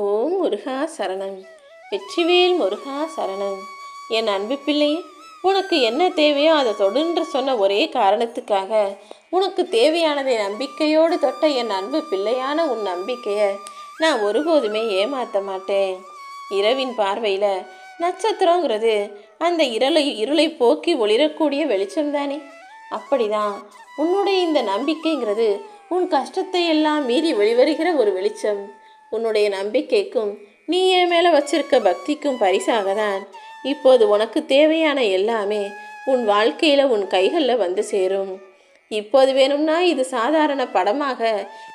ஓம் முருகா சரணம். வெற்றிவேல் முருகா சரணம். என் அன்பு பிள்ளையே உனக்கு என்ன தேவையோ அதை தொடுன்ற சொன்ன ஒரே காரணத்துக்காக. உனக்கு தேவையானதை நம்பிக்கையோடு தொட்ட என் அன்பு பிள்ளையான உன் நம்பிக்கையை நான் ஒருபோதுமே ஏமாற்ற மாட்டேன். இரவின் பார்வையில் நட்சத்திரங்கிறது அந்த இருளை இருளை போக்கி ஒளிரக்கூடிய வெளிச்சம்தானே அப்படிதான் உன்னுடைய இந்த நம்பிக்கைங்கிறது உன் கஷ்டத்தை எல்லாம் மீறி வெளிவருகிற ஒரு வெளிச்சம். உன்னுடைய நம்பிக்கைக்கும் நீ என் மேலே வச்சிருக்க பக்திக்கும் பரிசாக தான் இப்போது உனக்கு தேவையான எல்லாமே உன் வாழ்க்கையில் உன் கைகளில் வந்து சேரும். இப்போது வேணும்னா இது சாதாரண படமாக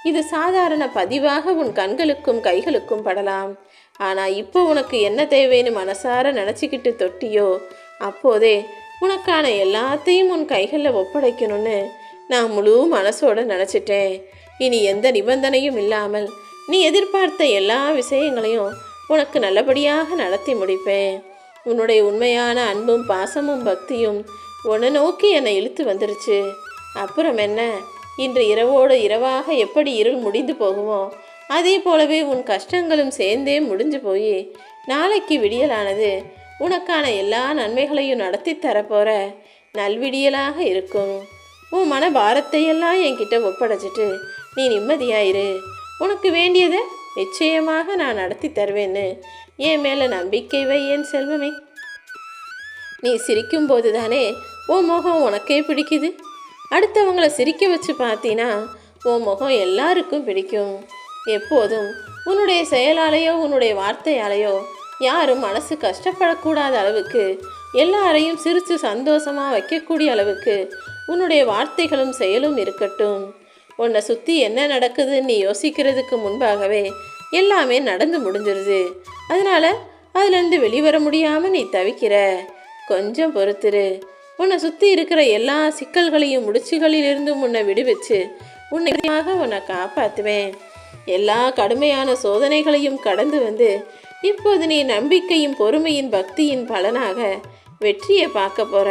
இது சாதாரண பதிவாக உன் கண்களுக்கும் கைகளுக்கும் படலாம். ஆனால் இப்போ உனக்கு என்ன தேவைன்னு மனசார நினச்சிக்கிட்டு தொட்டியோ அப்போதே உனக்கான எல்லாத்தையும் உன் கைகளில் ஒப்படைக்கணும்னு நான் முழு மனசோட நினச்சிட்டேன். இனி எந்த நிபந்தனையும் இல்லாமல் நீ எதிர்பார்த்த எல்லா விஷயங்களையும் உனக்கு நல்லபடியாக நடத்தி முடிப்பேன். உன்னுடைய உண்மையான அன்பும் பாசமும் பக்தியும் உன்னை நோக்கி என்னை இழுத்து வந்துருச்சு. அப்புறம் என்ன? இன்று இரவோடு இரவாக எப்படி இருள் முடிந்து போகுமோ அதே போலவே உன் கஷ்டங்களும் சேர்ந்தே முடிஞ்சு போய் நாளைக்கு விடியலானது உனக்கான எல்லா நன்மைகளையும் நடத்தி தரப்போகிற நல்விடியலாக இருக்கும். உன் மன பாரத்தையெல்லாம் என்கிட்ட ஒப்படைச்சிட்டு நீ நிம்மதியாயிரு. உனக்கு வேண்டியதை நிச்சயமாக நான் நடத்தி தருவேன்னு. என் மேலே நம்பிக்கை வை என் செல்வமே. நீ சிரிக்கும்போது தானே உன் முகம் உனக்கே பிடிக்குது. அடுத்தவங்கள சிரிக்க வச்சு பார்த்தீன்னா உன் முகம் எல்லாருக்கும் பிடிக்கும். எப்போதும் உன்னுடைய செயலாலேயோ உன்னுடைய வார்த்தையாலேயோ யாரும் மனசு கஷ்டப்படக்கூடாத அளவுக்கு எல்லாரையும் சிரித்து சந்தோஷமாக வைக்கக்கூடிய அளவுக்கு உன்னுடைய வார்த்தைகளும் செயலும் இருக்கட்டும். உன்னை சுற்றி என்ன நடக்குதுன்னு நீ யோசிக்கிறதுக்கு முன்பாகவே எல்லாமே நடந்து முடிஞ்சிருது. அதனால் அதுலேருந்து வெளிவர முடியாமல் நீ தவிக்கிற. கொஞ்சம் பொறுத்துரு. உன்னை சுற்றி இருக்கிற எல்லா சிக்கல்களையும் முடிச்சுகளிலிருந்தும் உன்னை விடுவிச்சு உன்னையாக உன்னை காப்பாற்றுவேன் எல்லா கடுமையான சோதனைகளையும் கடந்து வந்து இப்போது நீ நம்பிக்கையும் பொறுமையின் பக்தியின் பலனாக வெற்றியை பார்க்க போகிற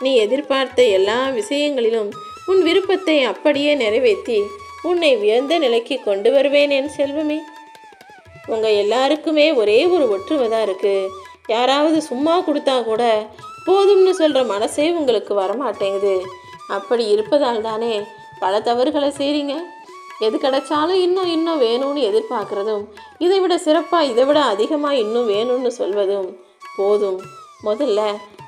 நீ எதிர்பார்த்த எல்லா விஷயங்களிலும் உன் விருப்பத்தை அப்படியே நிறைவேற்றி உன்னை உயர்ந்த நிலைக்கு கொண்டு வருவேன் என் செல்வமே. உங்கள் எல்லாருக்குமே ஒரே ஒரு ஒற்றுமை தான் இருக்குது யாராவது சும்மா கொடுத்தா கூட போதும்னு சொல்கிற மனசே உங்களுக்கு வரமாட்டேங்குது. அப்படி இருப்பதால் தானே பல தவறுகளை செய்கிறீங்க எது கிடைச்சாலும் இன்னும் இன்னும் வேணும்னு எதிர்பார்க்குறதும் இதை விட சிறப்பாக இதை விட அதிகமாக இன்னும் வேணும்னு சொல்வதும் போதும். முதல்ல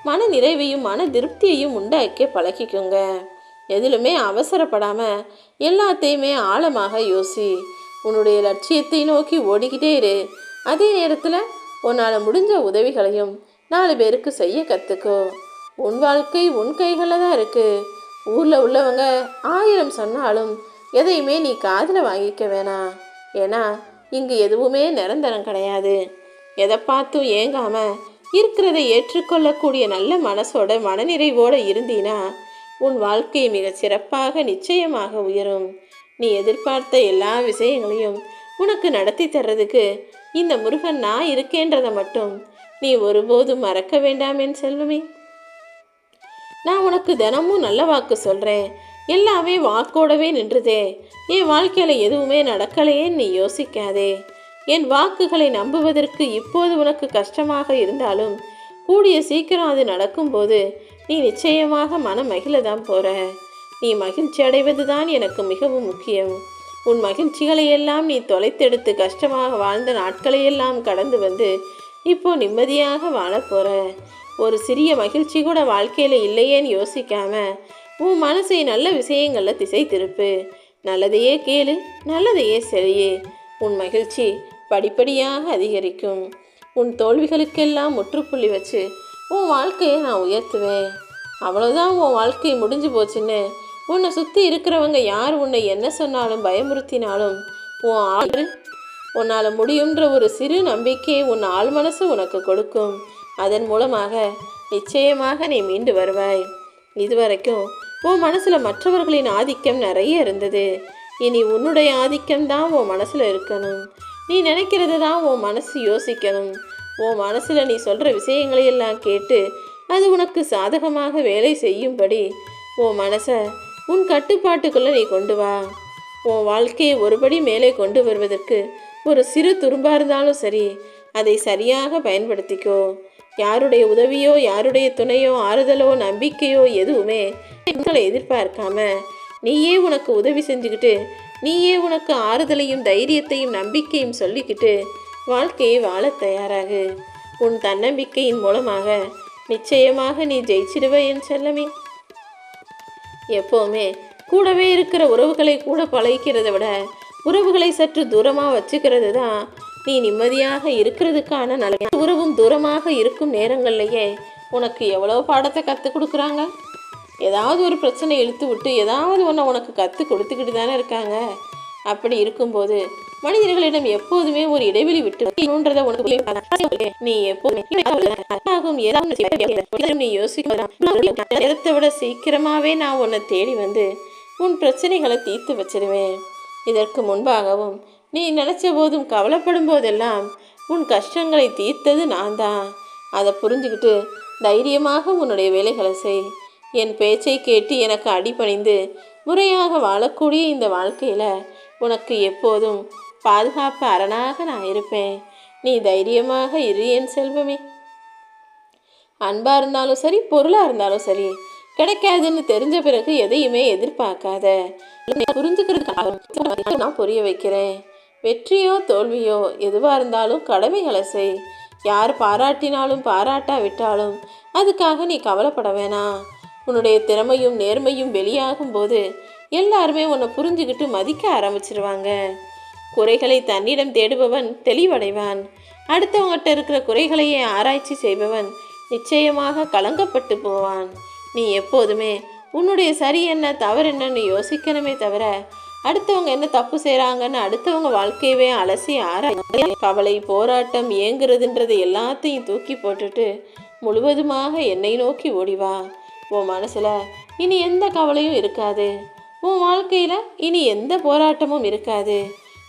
மன நிறைவையும் மன திருப்தியையும் உண்டாக்கி பழகிக்கோங்க. எதிலுமே அவசரப்படாமல் எல்லாத்தையுமே ஆழமாக யோசி. உன்னுடைய லட்சியத்தை நோக்கி ஓடிக்கிட்டே இரு. அதே நேரத்தில் உன்னால் முடிஞ்ச உதவிகளையும் நாலு பேருக்கு செய்ய கற்றுக்கோ உன் வாழ்க்கை உன் கைகளில் தான் இருக்குது ஊரில் உள்ளவங்க ஆயிரம் சொன்னாலும் எதையுமே நீ காதில் வாங்கிக்க வேணாம் ஏன்னா இங்கு எதுவுமே நிரந்தரம் கிடையாது. எதை பார்த்தும் ஏங்காமல் இருக்கிறதை ஏற்றுக்கொள்ளக்கூடிய நல்ல மனசோட மனநிறைவோடு இருந்தீன்னா உன் வாழ்க்கை மிகச் சிறப்பாக நிச்சயமாக உயரும். நீ எதிர்பார்த்த எல்லா விஷயங்களையும் உனக்கு நடத்தி தர்றதுக்கு இந்த முருகன் நான் இருக்கேன்றதை மட்டும் நீ ஒருபோதும் மறக்க வேண்டாம் என் செல்வமே. நான் உனக்கு தினமும் நல்ல வாக்கு சொல்கிறேன் எல்லாமே வாக்கோடவே நின்றுதே. என் வாழ்க்கையில் எதுவுமே நடக்கலையே நீ யோசிக்காதே. என் வாக்குகளை நம்புவதற்கு இப்போது உனக்கு கஷ்டமாக இருந்தாலும் கூடிய சீக்கிரம் அது நடக்கும்போது நீ நிச்சயமாக மன மகிழதான் போற. நீ மகிழ்ச்சி அடைவது தான் எனக்கு மிகவும் முக்கியம். உன் மகிழ்ச்சிகளை எல்லாம் நீ தொலைத்தெடுத்து கஷ்டமாக வாழ்ந்த நாட்களையெல்லாம் கடந்து வந்து இப்போ நிம்மதியாக வாழப்போற ஒரு சிறிய மகிழ்ச்சி கூட வாழ்க்கையில் இல்லையேன்னு யோசிக்காம உன் மனசை நல்ல விஷயங்களில் திசை திருப்பு. நல்லதையே கேளு நல்லதையே செய்யு உன் மகிழ்ச்சி படிப்படியாக அதிகரிக்கும். உன் தோல்விகளுக்கெல்லாம் முற்றுப்புள்ளி வச்சு உன் வாழ்க்கையை நான் உயர்த்துவேன். அவ்வளோதான் உன் வாழ்க்கை முடிஞ்சு போச்சுன்னு. உன்னை சுற்றி இருக்கிறவங்க யார்? உன்னை என்ன சொன்னாலும் பயமுறுத்தினாலும் உன் ஆள் உன்னால் முடியுன்ற ஒரு சிறு நம்பிக்கையை உன் ஆள் மனசு உனக்கு கொடுக்கும். அதன் மூலமாக நிச்சயமாக நீ மீண்டு வருவாய். இதுவரைக்கும் உன் மனசில் மற்றவர்களின் ஆதிக்கம் நிறைய இருந்தது. இனி உன்னுடைய ஆதிக்கம் தான் உன் மனசில் இருக்கணும். நீ நினைக்கிறது தான் உன் மனசு யோசிக்கணும். உன் மனசில் நீ சொல்கிற விஷயங்களையெல்லாம் கேட்டு அது உனக்கு சாதகமாக வேலை செய்யும்படி. உன் மனசை உன் கட்டுப்பாட்டுக்குள்ளே நீ கொண்டு வா. உன் வாழ்க்கையை ஒருபடி மேலே கொண்டு வருவதற்கு ஒரு சிறு துரும்பாக இருந்தாலும் சரி அதை சரியாக பயன்படுத்திக்கோ. யாருடைய உதவியோ யாருடைய துணையோ ஆறுதலோ நம்பிக்கையோ எதுவுமே உங்களை எதிர்பார்க்காம நீயே உனக்கு உதவி செஞ்சுக்கிட்டு நீயே உனக்கு ஆறுதலையும் தைரியத்தையும் நம்பிக்கையும் சொல்லிக்கிட்டு வாழ்க்கையை வாழத் தயாராகு. உன் தன்னம்பிக்கையின் மூலமாக நிச்சயமாக நீ ஜெயிச்சிடுவ என் செல்லமே. எப்போவுமே கூடவே இருக்கிற உறவுகளை கூட பழகிக்கிறத விட உறவுகளை சற்று தூரமாக வச்சுக்கிறது தான் நீ நிம்மதியாக இருக்கிறதுக்கான நல்ல உறவும் தூரமாக இருக்கும் நேரங்கள்லையே உனக்கு எவ்வளோ பாடத்தை கற்றுக் கொடுக்குறாங்க? ஏதாவது ஒரு பிரச்சனை இழுத்து விட்டு ஏதாவது ஒன்று உனக்கு கற்றுக் கொடுத்துக்கிட்டு தானே இருக்காங்க. அப்படி இருக்கும்போது மனிதர்களிடம் எப்போதுமே ஒரு இடைவெளி விட்டு உனக்கு நீ எப்போதுமே நீ யோசிக்க நேரத்தை விட சீக்கிரமாவே நான் உன்னை தேடி வந்து உன் பிரச்சனைகளை தீர்த்து வச்சிருவேன். இதற்கு முன்பாகவும் நீ நினைச்ச போதும் கவலைப்படும் போதெல்லாம் உன் கஷ்டங்களை தீர்த்தது நான் தான். அதை புரிஞ்சுக்கிட்டு தைரியமாக உன்னுடைய வேலைகளை செய். என் பேச்சை கேட்டு எனக்கு அடிபணிந்து முறையாக வாழக்கூடிய இந்த வாழ்க்கையில் உனக்கு எப்போதும் பாதுகாப்பு அரணாக நான் இருப்பேன். நீ தைரியமாக இரு என் செல்வமே. அன்பாக இருந்தாலும் சரி பொருளாக இருந்தாலும் சரி கிடைக்காதுன்னு தெரிஞ்ச பிறகு எதையுமே எதிர்பார்க்காத. புரிஞ்சுக்கிறதுக்கு புரிஞ்சுக்கிறதுக்காக நான் புரிய வைக்கிறேன். வெற்றியோ தோல்வியோ எதுவாக இருந்தாலும் கடமைகளை செய். யார் பாராட்டினாலும் பாராட்டாவிட்டாலும் அதுக்காக நீ கவலைப்பட வேணாம் உன்னுடைய திறமையும் நேர்மையும் வெளியாகும் போது எல்லாருமே உன்னை புரிஞ்சுக்கிட்டு மதிக்க ஆரம்பிச்சிருவாங்க. குறைகளை தன்னிடம் தேடுபவன் தெளிவடைவான். அடுத்தவங்ககிட்ட இருக்கிற குறைகளையே ஆராய்ச்சி செய்பவன் நிச்சயமாக கலங்கப்பட்டு போவான். நீ எப்போதுமே உன்னுடைய சரி என்ன தவறு என்னன்னு யோசிக்கணுமே தவிர அடுத்தவங்க என்ன தப்பு செய்கிறாங்கன்னு அடுத்தவங்க வாழ்க்கையவே அலசி ஆராய் கவலை போராட்டம் ஏங்குறதுன்றது எல்லாத்தையும் தூக்கி போட்டுட்டு முழுவதுமாக என்னை நோக்கி ஓடிவா உன் மனசில் இனி எந்த கவலையும் இருக்காது. உன் வாழ்க்கையில் இனி எந்த போராட்டமும் இருக்காது.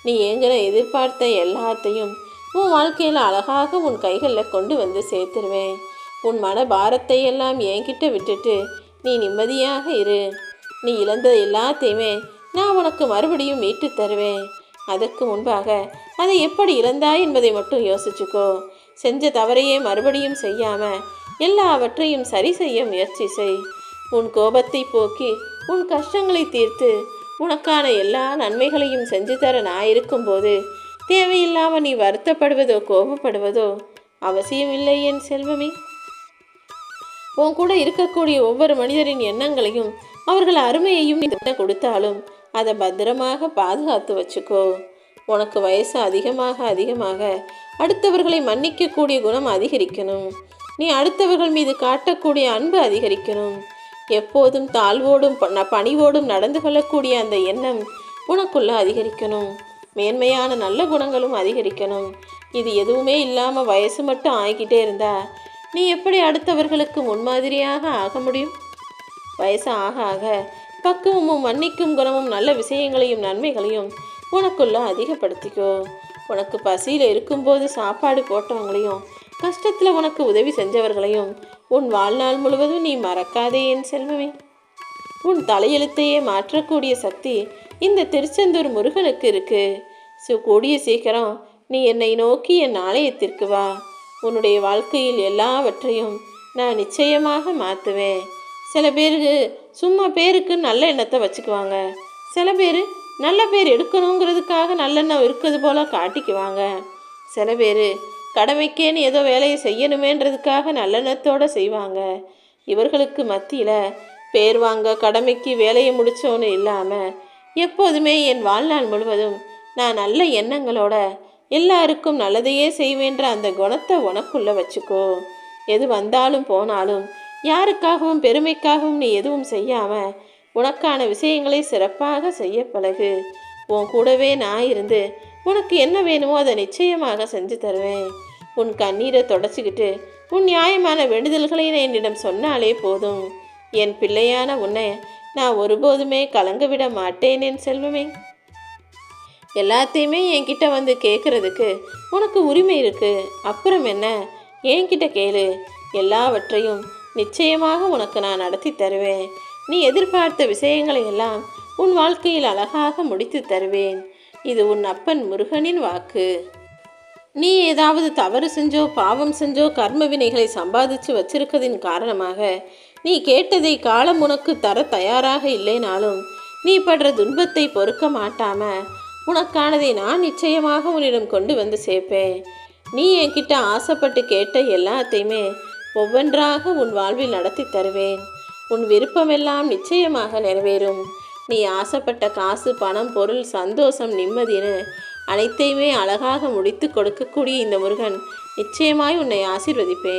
நீ ஏங்கிற எதிர்பார்த்த எல்லாத்தையும் உன் வாழ்க்கையில் அழகாக உன் கைகளில் கொண்டு வந்து சேர்த்துருவேன். உன் மன பாரத்தை எல்லாம் என்கிட்ட விட்டுட்டு நீ நிம்மதியாக இரு. நீ இழந்த எல்லாத்தையுமே நான் உனக்கு மறுபடியும் மீட்டு தருவேன். அதற்கு முன்பாக அதை எப்படி இழந்தாய் என்பதை மட்டும் யோசிச்சுக்கோ. செஞ்ச தவறையே மறுபடியும் செய்யாமல் எல்லாவற்றையும் சரி செய்ய முயற்சி செய். உன் கோபத்தை போக்கி உன் கஷ்டங்களை தீர்த்து உனக்கான எல்லா நன்மைகளையும் செஞ்சு தர நான் இருக்கும்போது தேவையில்லாமல் நீ வருத்தப்படுவதோ கோபப்படுவதோ அவசியமில்லை என் செல்வமே. உன் கூட இருக்கக்கூடிய ஒவ்வொரு மனிதரின் எண்ணங்களையும் அவர்கள் அருமையையும் நீ என்ன கொடுத்தாலும் அதை பத்திரமாக பாதுகாத்து வச்சுக்கோ. உனக்கு வயசு அதிகமாக அதிகமாக அடுத்தவர்களை மன்னிக்கக்கூடிய குணம் அதிகரிக்கணும். நீ அடுத்தவர்கள் மீது காட்டக்கூடிய அன்பு அதிகரிக்கணும். எப்போதும் தாழ்வோடும் பணிவோடும் நடந்து கொள்ளக்கூடிய அந்த எண்ணம் உனக்குள்ள அதிகரிக்கணும். மேன்மையான நல்ல குணங்களும் அதிகரிக்கணும். இது எதுவுமே இல்லாமல் வயசு மட்டும் ஆகிக்கிட்டே இருந்தா நீ எப்படி அடுத்தவர்களுக்கு முன்மாதிரியாக ஆக முடியும்? வயசு ஆக ஆக பக்குவமும் மன்னிக்கும் குணமும் நல்ல விஷயங்களையும் நன்மைகளையும் உனக்குள்ள அதிகப்படுத்திக்கோ. உனக்கு பசியில் இருக்கும்போது சாப்பாடு போட்டவங்களையும் கஷ்டத்தில் உனக்கு உதவி செஞ்சவர்களையும் உன் வாழ்நாள் முழுவதும் நீ மறக்காதே என் செல்வமே. உன் தலையெழுத்தையே மாற்றக்கூடிய சக்தி இந்த திருச்செந்தூர் முருகனுக்கு இருக்கு. ஸோ கூடிய சீக்கிரம் நீ என்னை நோக்கி என் ஆலயத்திற்கு வா. உன்னுடைய வாழ்க்கையில் எல்லாவற்றையும் நான் நிச்சயமாக மாற்றுவேன். சில பேருக்கு சும்மா பேருக்கு நல்ல எண்ணத்தை வச்சுக்குவாங்க. சில பேர் நல்ல பேர் எடுக்கணுங்கிறதுக்காக நல்லெண்ணம் இருக்கிறது போல காட்டிக்குவாங்க. சில பேர் கடமைக்கேன்னு ஏதோ வேலையை செய்யணுமேன்றதுக்காக நல்லெண்ணத்தோடு செய்வாங்க. இவர்களுக்கு மத்தியில் பேர் வாங்க கடமைக்கு வேலையை முடித்தோன்னு இல்லாமல் எப்போதுமே என் வாழ்நாள் முழுவதும் நான் நல்ல எண்ணங்களோட எல்லாருக்கும் நல்லதையே செய்வேன்ற அந்த குணத்தை உனக்குள்ளே வச்சுக்கோ. எது வந்தாலும் போனாலும் யாருக்காகவும் பெருமைக்காகவும் நீ எதுவும் செய்யாமல் உனக்கான விஷயங்களை சிறப்பாக செய்ய பழகு. உன் கூடவே நான் இருந்து உனக்கு என்ன வேணுமோ அதை நிச்சயமாக செஞ்சு தருவேன். உன் கண்ணீரை தொடச்சிக்கிட்டு உன் நியாயமான வேண்டுதல்களை என்னிடம் சொன்னாலே போதும். என் பிள்ளையான உன்னை நான் ஒருபோதுமே கலங்க விட மாட்டேன் என் செல்வமே. எல்லாத்தையுமே என்கிட்ட வந்து கேட்குறதுக்கு உனக்கு உரிமை இருக்கு. அப்புறம் என்ன? என்கிட்ட கேளு. எல்லாவற்றையும் நிச்சயமாக உனக்கு நான் நடத்தி தருவேன். நீ எதிர்பார்த்த விஷயங்களை எல்லாம் உன் வாழ்க்கையில் அழகாக முடித்து தருவேன். இது உன் அப்பன் முருகனின் வாக்கு. நீ ஏதாவது தவறு செஞ்சோ பாவம் செஞ்சோ கர்ம வினைகளை சம்பாதிச்சு வச்சிருக்கதின் காரணமாக நீ கேட்டதை காலம் உனக்கு தர தயாராக இல்லைனாலும் நீ படுற துன்பத்தை பொறுக்க மாட்டாம உனக்கானதை நான் நிச்சயமாக உன்னிடம் கொண்டு வந்து சேர்ப்பேன். நீ என்கிட்ட ஆசைப்பட்டு கேட்ட எல்லாத்தையுமே ஒவ்வொன்றாக உன் வாழ்வில் நடத்தி தருவேன். உன் விருப்பமெல்லாம் நிச்சயமாக நிறைவேறும். நீ ஆசைப்பட்ட காசு பணம் பொருள் சந்தோஷம் நிம்மதின்னு அனைத்தையுமே அழகாக முடித்து கொடுக்கக்கூடிய இந்த முருகன் நிச்சயமாய் உன்னை ஆசிர்வதிப்பேன்.